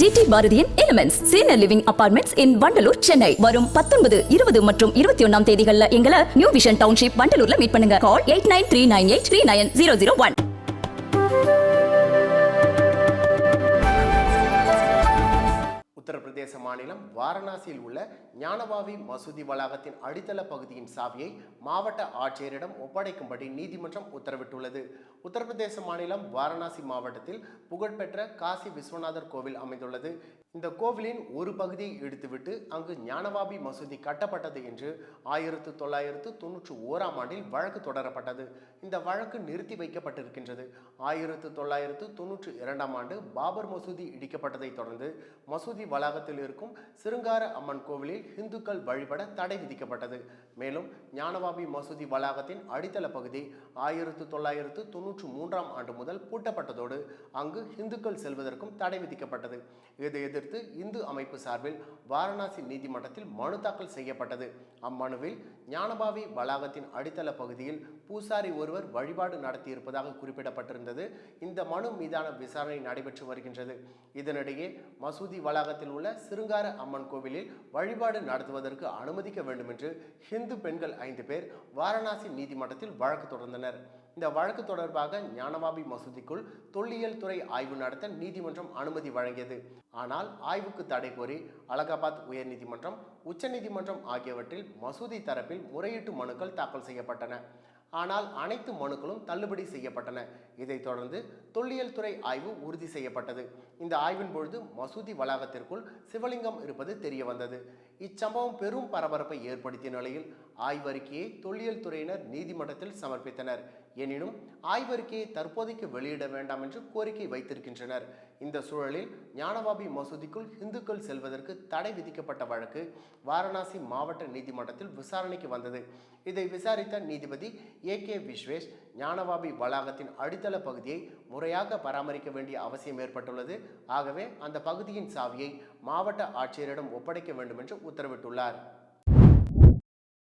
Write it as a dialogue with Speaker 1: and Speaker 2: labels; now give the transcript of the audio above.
Speaker 1: GT பாரதியின் elements senior living apartments in Vandalur Chennai வரும் பத்தொன்பது இருபது மற்றும் இருபத்தி ஒன்னாம் தேதிகள்ல எங்களை நியூ விஷன் டவுன்ஷிப் வண்டலூர்ல மீட் பண்ணுங்க. Call eight nine three nine eight three nine zero zero one
Speaker 2: Uttar Pradesh மாநிலம் வாரணாசியில் உள்ள ஞானபாவி மசூதி வளாகத்தின் அடித்தள பகுதியின் சாவியை மாவட்ட ஆட்சியரிடம் ஒப்படைக்கும்படி நீதிமன்றம் உத்தரவிட்டுள்ளது. உத்தரப்பிரதேச மாநிலம் வாரணாசி மாவட்டத்தில் புகழ்பெற்ற காசி விஸ்வநாதர் கோவில் அமைந்துள்ளது. இந்த கோவிலின் ஒரு பகுதியை எடுத்துவிட்டு அங்கு ஞானவாபி மசூதி கட்டப்பட்டது என்று ஆயிரத்து தொள்ளாயிரத்து தொன்னூற்றி ஓராம் ஆண்டில் வழக்கு தொடரப்பட்டது. இந்த வழக்கு நிறுத்தி வைக்கப்பட்டிருக்கின்றது. ஆயிரத்து தொள்ளாயிரத்து தொன்னூற்றி இரண்டாம் ஆண்டு பாபர் மசூதி இடிக்கப்பட்டதைத் தொடர்ந்து மசூதி வளாகத்தில் இருக்கும் சிருங்கார அம்மன் கோவிலில் இந்துக்கள் வழிபட தடை விதிக்கப்பட்டது. மேலும் ஞானவாபி மசூதி வளாகத்தின் அடித்தள பகுதி ஆயிரத்து தொள்ளாயிரத்து தொன்னூற்று மூன்றாம் ஆண்டு முதல் பூட்டப்பட்டதோடு அங்கு இந்துக்கள் செல்வதற்கும் தடை விதிக்கப்பட்டது. இதை எதிர்த்து இந்து அமைப்பு சார்பில் வாரணாசி நீதிமன்றத்தில் மனு தாக்கல் செய்யப்பட்டது. அம்மனுவில் ஞானபாவி வளாகத்தின் அடித்தள பகுதியில் பூசாரி ஒருவர் வழிபாடு நடத்தியிருப்பதாக குறிப்பிடப்பட்டிருந்தது. இந்த மனு மீதான விசாரணை நடைபெற்று வருகின்றது. இதனிடையே மசூதி வளாகத்தில் உள்ள சிருங்கார அம்மன் கோவிலில் வழிபாடு நடத்துவதற்கு அனுமதிக்க வேண்டும் என்று ஹிந்து பெண்கள் ஐந்து பேர் வாரணாசி நீதிமன்றத்தில் வழக்கு தொடர்ந்தனர். இந்த வழக்கு தொடர்பாக ஞானவாபி மசூதிக்குள் தொல்லியல் துறை ஆய்வு நடத்த நீதிமன்றம் அனுமதி வழங்கியது. ஆனால் ஆய்வுக்கு தடை கோரி அலகாபாத் உயர்நீதிமன்றம் உச்சநீதிமன்றம் ஆகியவற்றில் மசூதி தரப்பில் முறையீட்டு மனுக்கள் தாக்கல் செய்யப்பட்டன. ஆனால் அனைத்து மனுக்களும் தள்ளுபடி செய்யப்பட்டன. இதைத் தொடர்ந்து தொல்லியல் துறை ஆய்வு உறுதி செய்யப்பட்டது. இந்த ஆய்வின் பொழுது மசூதி வளாகத்திற்குள் சிவலிங்கம் இருப்பது தெரிய வந்தது இச்சம்பவம் பெரும் பரபரப்பை ஏற்படுத்திய நிலையில் ஆய்வறிக்கையை தொல்லியல் துறையினர் நீதிமன்றத்தில் சமர்ப்பித்தனர். எனினும் ஆய்வறிக்கையை தற்போதைக்கு வெளியிட வேண்டாம் என்று கோரிக்கை வைத்திருக்கின்றனர். இந்த சூழலில் ஞானவாபி மசூதிக்குள் இந்துக்கள் செல்வதற்கு தடை விதிக்கப்பட்ட வழக்கு வாரணாசி மாவட்ட நீதிமன்றத்தில் விசாரணைக்கு வந்தது. இதை விசாரித்த நீதிபதி ஏ கே விஸ்வேஷ் ஞானவாபி வளாகத்தின் அடித்தள பகுதியை முறையாக பராமரிக்க வேண்டிய அவசியம் ஏற்பட்டுள்ளது. ஆகவே அந்த பகுதியின் சாவியை மாவட்ட ஆட்சியரிடம் ஒப்படைக்க வேண்டும் என்று உத்தரவிட்டுள்ளார்.